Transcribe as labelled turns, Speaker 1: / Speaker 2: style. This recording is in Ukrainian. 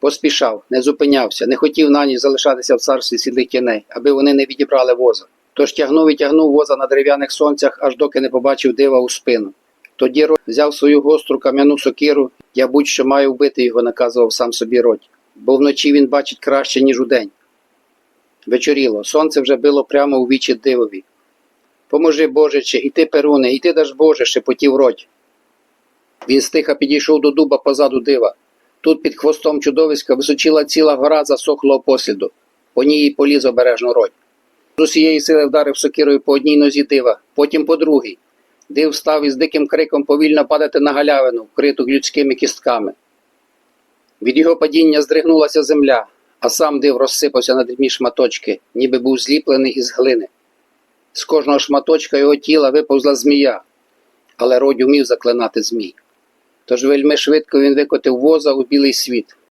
Speaker 1: Поспішав, не зупинявся, не хотів на ніч залишатися в царстві сідлих тіней, аби вони не відібрали воза. Тож тягнув і тягнув воза на дерев'яних сонцях, аж доки не побачив дива у спину. Тоді Рой взяв свою гостру кам'яну сокиру, я будь-що маю вбити його, наказував сам собі Родь, бо вночі він бачить краще, ніж удень. Вечоріло, сонце вже било прямо у вічі дивові. Поможи, Божиче, і ти, Перуне, і ти даш Боже, шепотів Родь. Він стиха підійшов до дуба позаду дива. Тут під хвостом чудовиська височила ціла гора засохлого посліду. По ній поліз обережно Родь. З усієї сили вдарив сокирою по одній нозі дива, потім по другій. Див став із диким криком повільно падати на галявину, вкриту людськими кістками. Від його падіння здригнулася земля, а сам див розсипався на дрібні шматочки, ніби був зліплений із глини. З кожного шматочка його тіла виповзла змія, але Родь умів заклинати змій. Тож вельми швидко він викотив воза у білий світ,